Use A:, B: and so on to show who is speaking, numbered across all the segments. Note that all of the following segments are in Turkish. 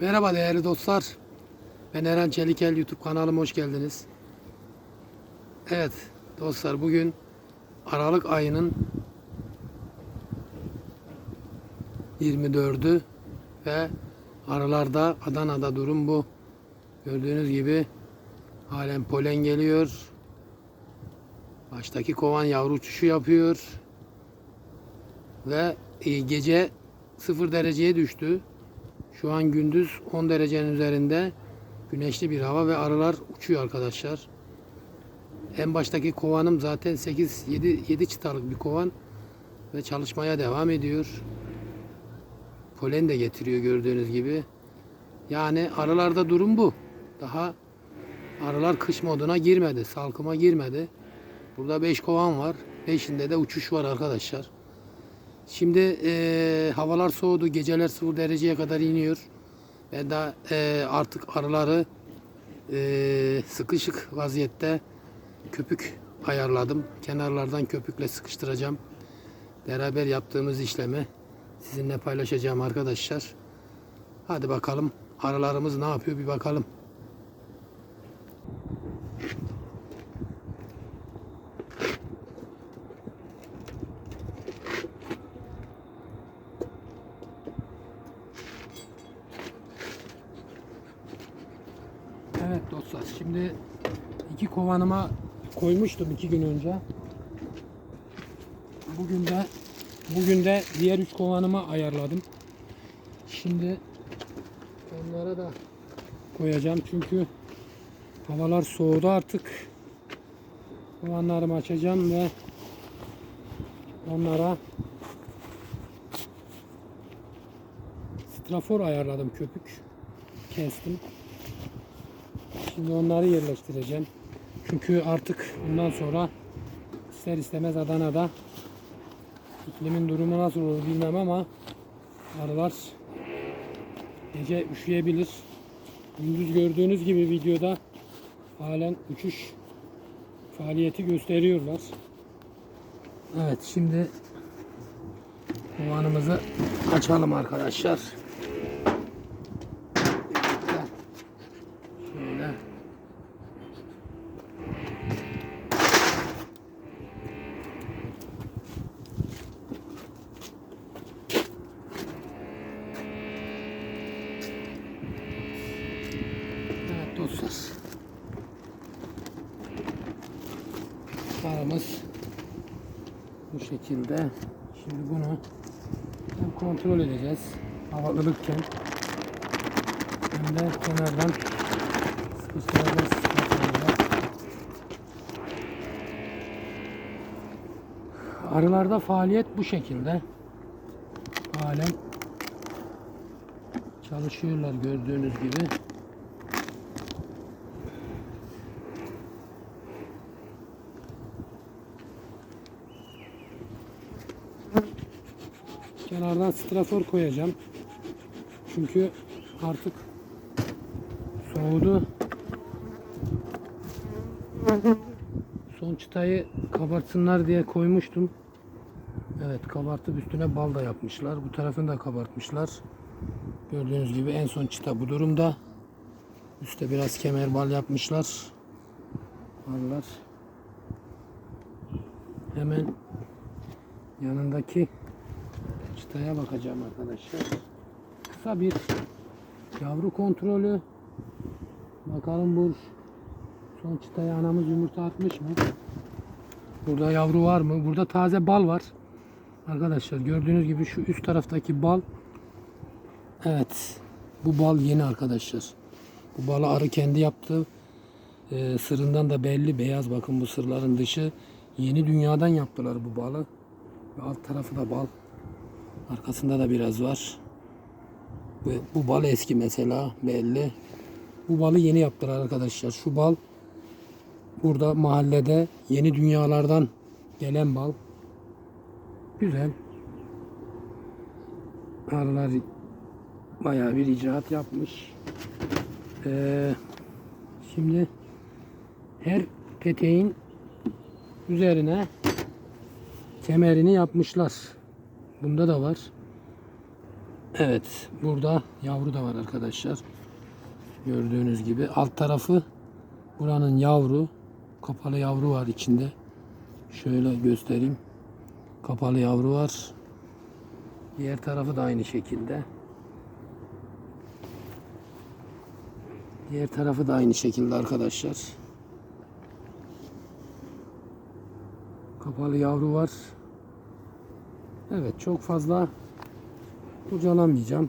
A: Merhaba değerli dostlar. Ben Eren Çelikel YouTube kanalıma hoş geldiniz. Evet dostlar bugün Aralık ayının 24'ü ve aralarda Adana'da durum bu. Gördüğünüz gibi halen polen geliyor. Baştaki kovan yavru uçuşu yapıyor. Ve e, gece 0 dereceye düştü. Şu an gündüz 10 derecenin üzerinde güneşli bir hava ve arılar uçuyor arkadaşlar. En baştaki kovanım zaten 8 7 7 çıtalık bir kovan ve çalışmaya devam ediyor. Polen de getiriyor gördüğünüz gibi. Yani arılarda durum bu. Daha arılar kış moduna girmedi, salkıma girmedi. Burada 5 kovan var. 5'inde de uçuş var arkadaşlar. Şimdi eee, havalar soğudu. Geceler 0 dereceye kadar iniyor. Ben de eee, artık arıları eee, sıkışık vaziyette köpük ayarladım. Kenarlardan köpükle sıkıştıracağım. Beraber yaptığımız işlemi sizinle paylaşacağım arkadaşlar. Hadi bakalım arılarımız ne yapıyor bir bakalım. Evet dostlar şimdi iki kovanıma koymuştum iki gün önce. Bugün de bugün de diğer üç kovanıma ayarladım. Şimdi onlara da koyacağım çünkü havalar soğudu artık. Kovanlarımı açacağım ve onlara strafor ayarladım köpük kestim. Şimdi onları yerleştireceğim. Çünkü artık bundan sonra ister istemez Adana'da iklimin durumu nasıl olur bilmem ama arılar gece üşüyebilir. Gündüz gördüğünüz gibi videoda halen uçuş faaliyeti gösteriyorlar. Evet şimdi kovanımızı açalım arkadaşlar. Birlikte. Şöyle. Evet dostlar. Paramız bu şekilde. Şimdi bunu kontrol edeceğiz havalılıkken hem de kenardan sıkıştıracağız. Arılarda faaliyet bu şekilde. Halen çalışıyorlar gördüğünüz gibi. Kenardan strafor koyacağım. Çünkü artık soğudu. Son çıtayı kabartsınlar diye koymuştum. Evet kabartıp üstüne bal da yapmışlar. Bu tarafını da kabartmışlar. Gördüğünüz gibi en son çıta bu durumda. Üste biraz kemer bal yapmışlar. Ballar. Hemen yanındaki çıtaya bakacağım arkadaşlar. Kısa bir yavru kontrolü. Bakalım bu son çıtaya anamız yumurta atmış mı? Burada yavru var mı? Burada taze bal var. Arkadaşlar gördüğünüz gibi şu üst taraftaki bal Evet. Bu bal yeni arkadaşlar. Bu balı arı kendi yaptı. Ee, sırından da belli beyaz bakın bu sırların dışı. Yeni dünyadan yaptılar bu balı. Ve alt tarafı da bal. Arkasında da biraz var. Ve bu bal eski mesela belli. Bu balı yeni yaptılar arkadaşlar. Şu bal burada mahallede yeni dünyalardan gelen bal. Güzel. Arılar bayağı bir icraat yapmış. Ee, şimdi her peteğin üzerine kemerini yapmışlar. Bunda da var. Evet, burada yavru da var arkadaşlar. Gördüğünüz gibi alt tarafı buranın yavru, kapalı yavru var içinde. Şöyle göstereyim. Kapalı yavru var. Diğer tarafı da aynı şekilde. Diğer tarafı da aynı şekilde arkadaşlar. Kapalı yavru var. Evet çok fazla kurcalamayacağım.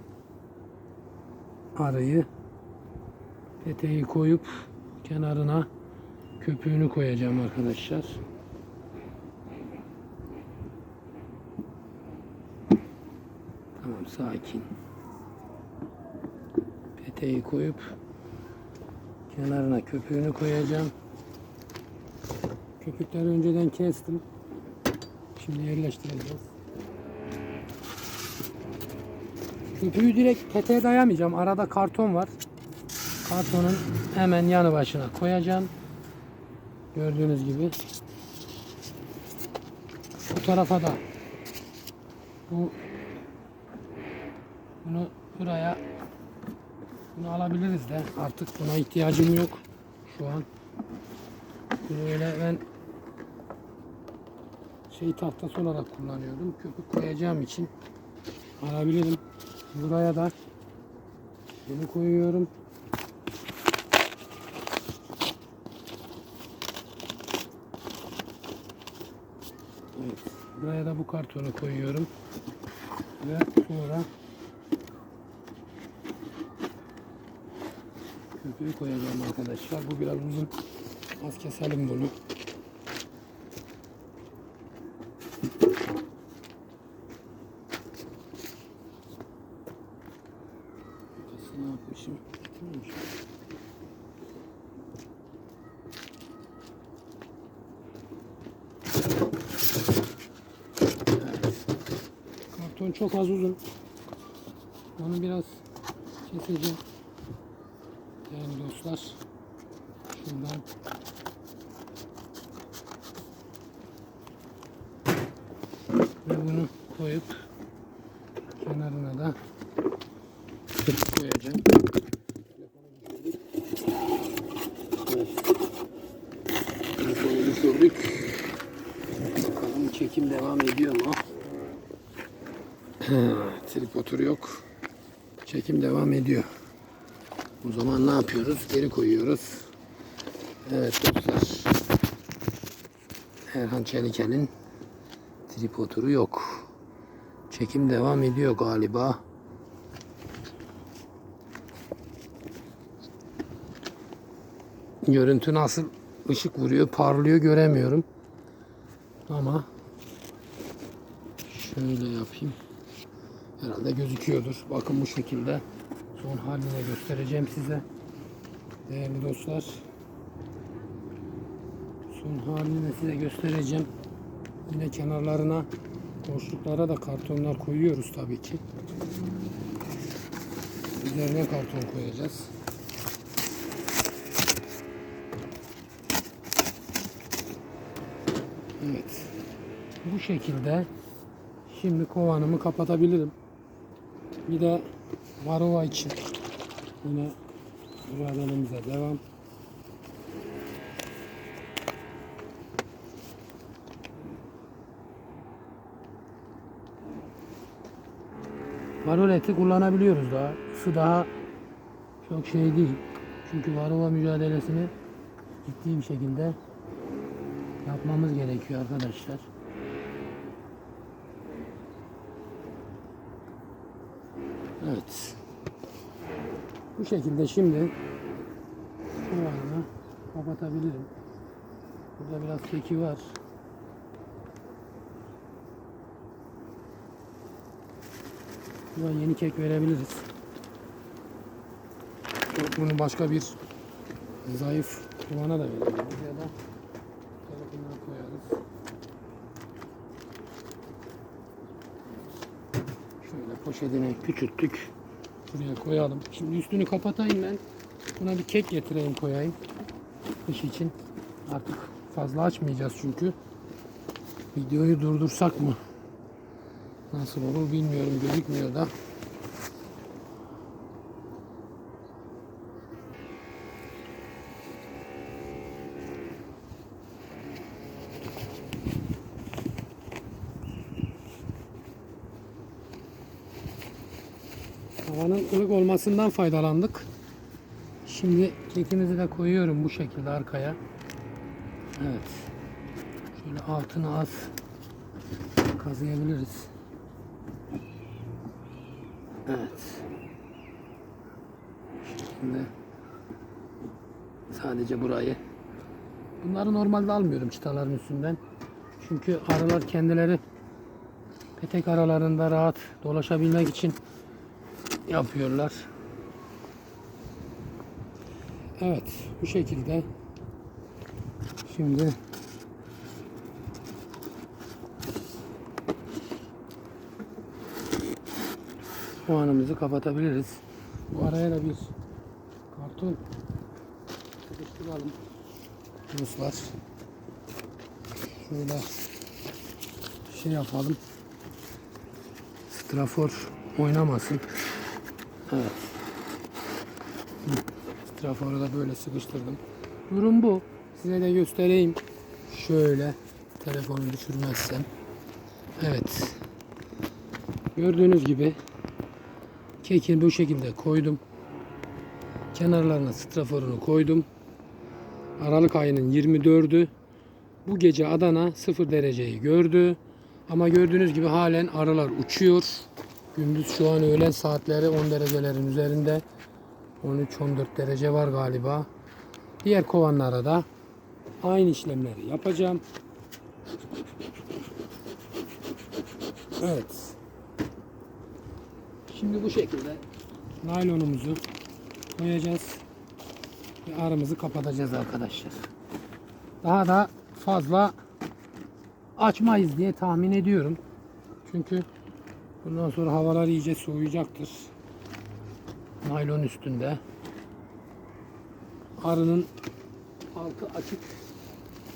A: Arayı peteği koyup kenarına köpüğünü koyacağım arkadaşlar. Tamam sakin. Peteği koyup kenarına köpüğünü koyacağım. Köpükleri önceden kestim. Şimdi yerleştireceğiz. Köpüğü direkt peteğe dayamayacağım. Arada karton var. Kartonun hemen yanı başına koyacağım. Gördüğünüz gibi. Bu tarafa da bu bunu buraya bunu alabiliriz de artık buna ihtiyacım yok şu an. Böyle ben şey tahtası olarak kullanıyordum. Köpük koyacağım için alabilirim. Buraya da bunu koyuyorum. Buraya da bu kartonu koyuyorum. Ve sonra köpüğü koyacağım arkadaşlar. Bu biraz uzun. Az keselim bunu. Nasıl ne yapmışım? Getirmemişim. Evet. Karton çok az uzun. Onu biraz keseceğim. Yani dostlar şuradan ve bunu koyup kenarına da koyacağım. Telefonu düşürdük. Bakalım çekim devam ediyor mu? Tripodu yok. Çekim devam ediyor. O zaman ne yapıyoruz? Geri koyuyoruz. Evet dostlar. Erhan Çelike'nin tripodu yok. Çekim devam ediyor galiba. Görüntü nasıl ışık vuruyor, parlıyor göremiyorum. Ama şöyle yapayım. Herhalde gözüküyordur. Bakın bu şekilde son haline göstereceğim size. Değerli dostlar. Son halini size göstereceğim. Yine kenarlarına boşluklara da kartonlar koyuyoruz tabii ki. Üzerine karton koyacağız. Evet. Bu şekilde şimdi kovanımı kapatabilirim. Bir de varova için yine mücadelemize devam. Marul eti kullanabiliyoruz daha. Su daha çok şey değil. Çünkü varova mücadelesini ciddi bir şekilde yapmamız gerekiyor arkadaşlar. Evet. Bu şekilde şimdi kovanı kapatabilirim. Burada biraz keki var. Buna yeni kek verebiliriz. Bunu başka bir zayıf kuvana da verebiliriz ya da tarafından koyarız. Şöyle poşetine küçülttük. Buraya koyalım. Şimdi üstünü kapatayım ben. Buna bir kek getireyim koyayım. Kış için. Artık fazla açmayacağız çünkü. Videoyu durdursak mı? Nasıl olur bilmiyorum. Gözükmüyor da. Havanın ılık olmasından faydalandık. Şimdi kekimizi de koyuyorum bu şekilde arkaya. Evet. Şöyle altını az kazıyabiliriz. Evet. Şimdi sadece burayı. Bunları normalde almıyorum çıtaların üstünden. Çünkü arılar kendileri petek aralarında rahat dolaşabilmek için yapıyorlar. Evet, bu şekilde. Şimdi puanımızı kapatabiliriz. Bu araya da bir karton sıkıştıralım. Dostlar. Şöyle şey yapalım. Strafor oynamasın. Evet. Hı, Straforu da böyle sıkıştırdım. Durum bu. Size de göstereyim. Şöyle telefonu düşürmezsem. Evet. Gördüğünüz gibi kekini bu şekilde koydum. Kenarlarına straforunu koydum. Aralık ayının 24'ü. Bu gece Adana 0 dereceyi gördü. Ama gördüğünüz gibi halen arılar uçuyor. Gündüz şu an öğlen saatleri 10 derecelerin üzerinde. 13-14 derece var galiba. Diğer kovanlara da aynı işlemleri yapacağım. Evet. Şimdi bu şekilde naylonumuzu koyacağız ve aramızı kapatacağız arkadaşlar. Daha da fazla açmayız diye tahmin ediyorum. Çünkü bundan sonra havalar iyice soğuyacaktır. Naylon üstünde. Arının altı açık.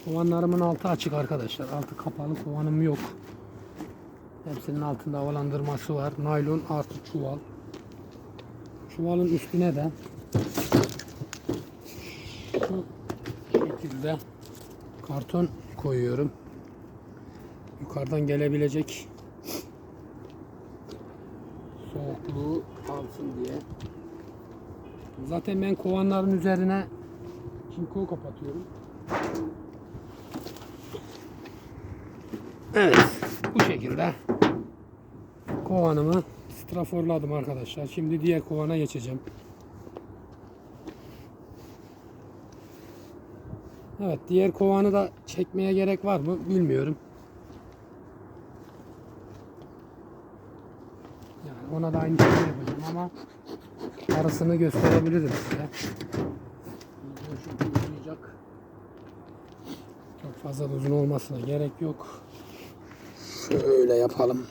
A: Kovanlarımın altı açık arkadaşlar. Altı kapalı kovanım yok. Hepsinin altında havalandırması var. Naylon artı çuval. Çuvalın üstüne de şu şekilde karton koyuyorum. Yukarıdan gelebilecek soğukluğu alsın diye. Zaten ben kovanların üzerine çinko kapatıyorum. Evet, bu şekilde kovanımı straforladım arkadaşlar. Şimdi diğer kovana geçeceğim. Evet, diğer kovanı da çekmeye gerek var mı bilmiyorum. Yani ona da aynı şeyi yapacağım ama arasını gösterebilirim size. Çok fazla uzun olmasına gerek yok. Şöyle yapalım.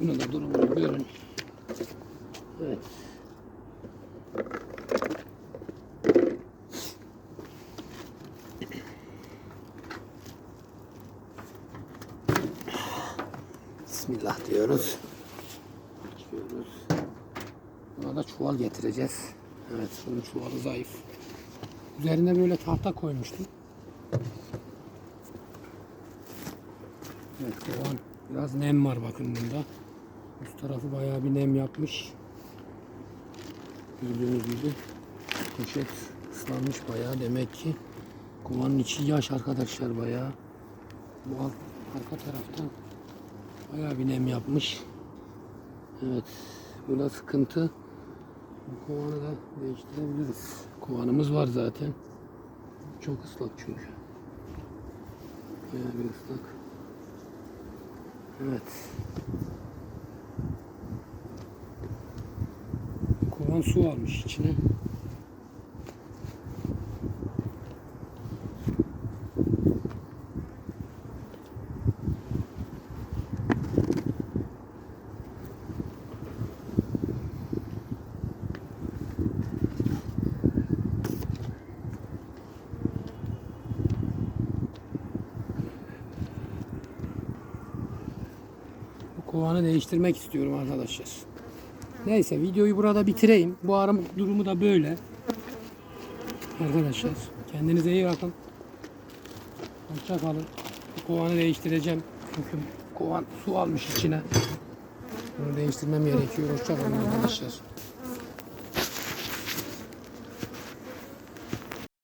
A: Bunu da durumunu görün. Evet. Bismillah diyoruz. Açıyoruz. Buna da getireceğiz. Evet bunun çuvalı zayıf. Üzerine böyle tahta koymuştum. Evet kovan biraz nem var bakın bunda. Üst tarafı bayağı bir nem yapmış. Gördüğünüz gibi poşet ıslanmış bayağı demek ki kovanın içi yaş arkadaşlar bayağı. Bu alt, arka taraftan bayağı bir nem yapmış. Evet bu da sıkıntı. Bu kovanı da değiştirebiliriz. Kovanımız var zaten. Çok ıslak çünkü. Bayağı bir ıslak. Evet. Kovan su almış içine. Kovanı değiştirmek istiyorum arkadaşlar. Neyse videoyu burada bitireyim. Bu arım durumu da böyle. Arkadaşlar kendinize iyi bakın. Hoşça kalın. Kovanı değiştireceğim. Çünkü kovan su almış içine. Bunu değiştirmem gerekiyor. Hoşça kalın arkadaşlar.